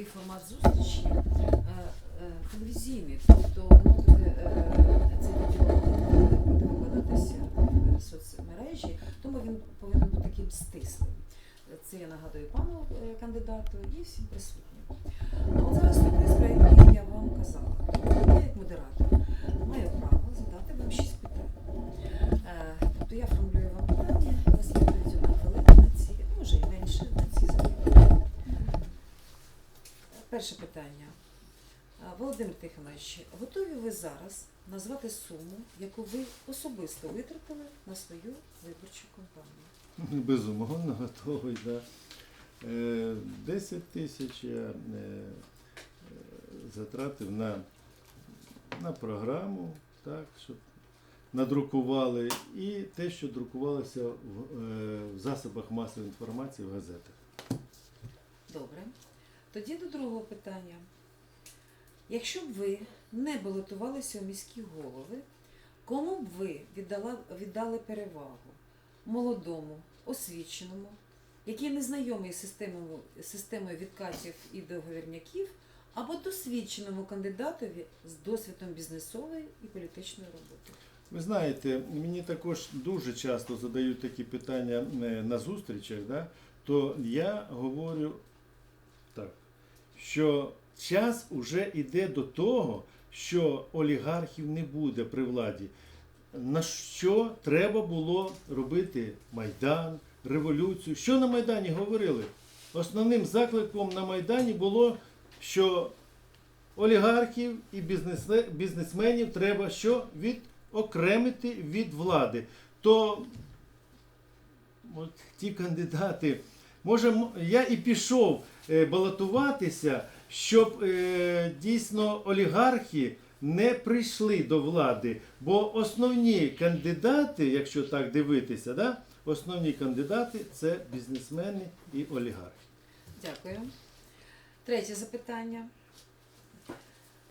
такий формат зустрічі е, е, телевізійний, тобто воно буде е, цей відео буде викладатися в соцмережі, тому він повинен бути таким стислим. Це я нагадую пану кандидату і всім присутнім. Ну, зараз той приз, про який я вам казала. Я як модератор маю право Перше питання. Володимир Тихонович, готові ви зараз назвати суму, яку ви особисто витратили на свою виборчу кампанію? Безумовно, готовий. Да. Е, 10 тисяч я е, е, затратив на, на програму, так, щоб надрукували, і те, що друкувалося в, е, в засобах масової інформації в газетах. Добре. Тоді до другого питання. Якщо б ви не балотувалися у міські голови, кому б ви віддала, віддали перевагу? Молодому, освіченому, який не знайомий системою, системою відкатів і договірняків, або досвідченому кандидатові з досвідом бізнесової і політичної роботи? Ви знаєте, мені також дуже часто задають такі питання е, на зустрічах, да? то я говорю що час уже йде до того, що олігархів не буде при владі. На що треба було робити Майдан, революцію? Що на Майдані говорили? Основним закликом на Майдані було, що олігархів і бізнесменів треба що відокремити від влади. То от ті кандидати, може, я і пішов е, балотуватися, щоб е, дійсно олігархи не прийшли до влади. Бо основні кандидати, якщо так дивитися, да, основні кандидати це бізнесмени і олігархи. Дякую. Третє запитання.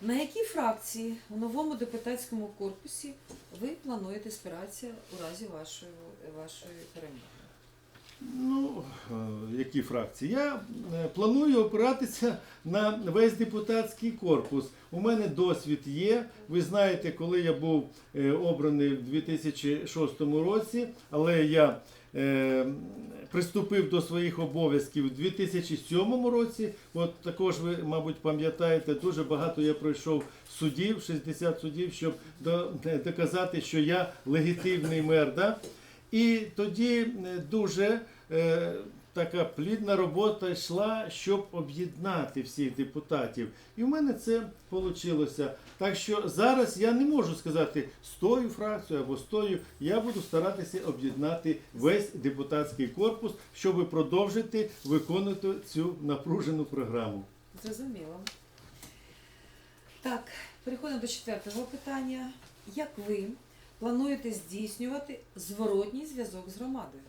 На які фракції у новому депутатському корпусі ви плануєте спиратися у разі вашої, вашої перемоги? Ну, е, які фракції? Я е, планую опиратися на весь депутатський корпус. У мене досвід є. Ви знаєте, коли я був е, обраний в 2006 році, але я приступив до своїх обов'язків у 2007 році. От також ви, мабуть, пам'ятаєте, дуже багато я пройшов судів, 60 судів, щоб доказати, що я легітимний мер. Да? І тоді е, дуже е, така плідна робота йшла, щоб об'єднати всіх депутатів. І в мене це вийшло. Так що зараз я не можу сказати з тою фракцією або з тою. Я буду старатися об'єднати весь депутатський корпус, щоб продовжити виконувати цю напружену програму. Зрозуміло. Так, переходимо до четвертого питання. Як ви плануєте здійснювати зворотній зв'язок з громадою?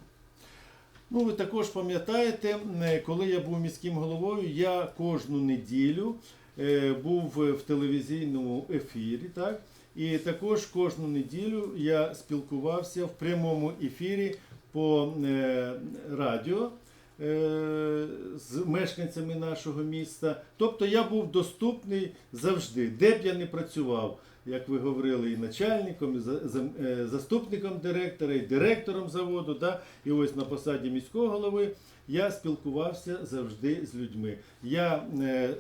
Ну, ви також пам'ятаєте, коли я був міським головою, я кожну неділю е, був в телевізійному ефірі, так? І також кожну неділю я спілкувався в прямому ефірі по е, радіо з мешканцями нашого міста. Тобто я був доступний завжди, де б я не працював. Як ви говорили, і начальником, і е, заступником директора, і директором заводу, да? і ось на посаді міського голови я спілкувався завжди з людьми. Я е,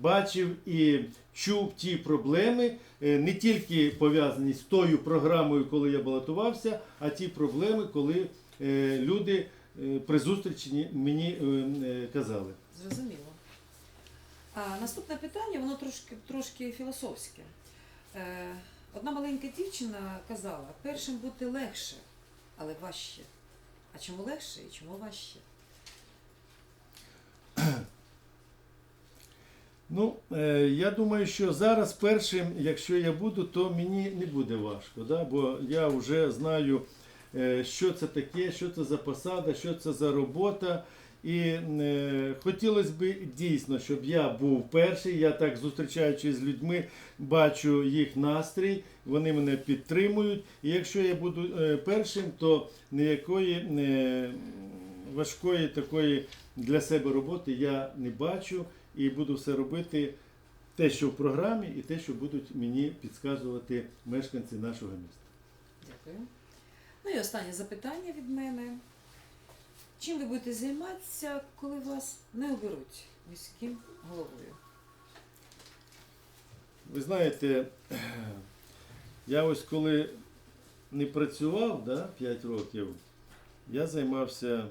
бачив і чув ті проблеми, е, не тільки пов'язані з тою програмою, коли я балотувався, а ті проблеми, коли е, люди е, при зустрічі мені е, е, казали. Зрозуміло. А наступне питання, воно трошки, трошки філософське. Е, одна маленька дівчина казала, першим бути легше, але важче. А чому легше і чому важче? Ну, е, я думаю, що зараз першим, якщо я буду, то мені не буде важко, да? бо я вже знаю, е, що це таке, що це за посада, що це за робота. І е, хотілося б дійсно, щоб я був перший. Я так зустрічаючись з людьми, бачу їх настрій, вони мене підтримують. І якщо я буду е, першим, то ніякої е, важкої такої для себе роботи я не бачу і буду все робити те, що в програмі, і те, що будуть мені підказувати мешканці нашого міста. Дякую. Ну і останнє запитання від мене. Чим ви будете займатися, коли вас не оберуть міським головою? Ви знаєте, я ось коли не працював да, 5 років, я займався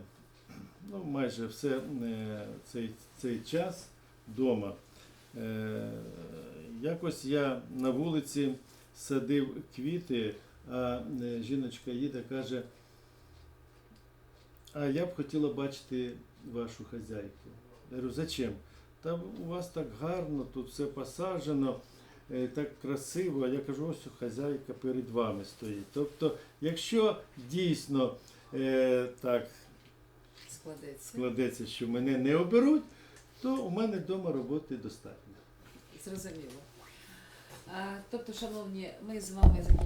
ну, майже все е, цей, цей час вдома. Е, якось я на вулиці садив квіти, а е, жіночка їде каже, а я б хотіла бачити вашу хазяйку. Я говорю, зачем? Та у вас так гарно, тут все посаджено, е, так красиво. Я кажу, ось хазяйка перед вами стоїть. Тобто, якщо дійсно е, так Складеться. складеться, що мене не оберуть, то у мене вдома роботи достатньо. Зрозуміло. А, тобто, шановні, ми з вами.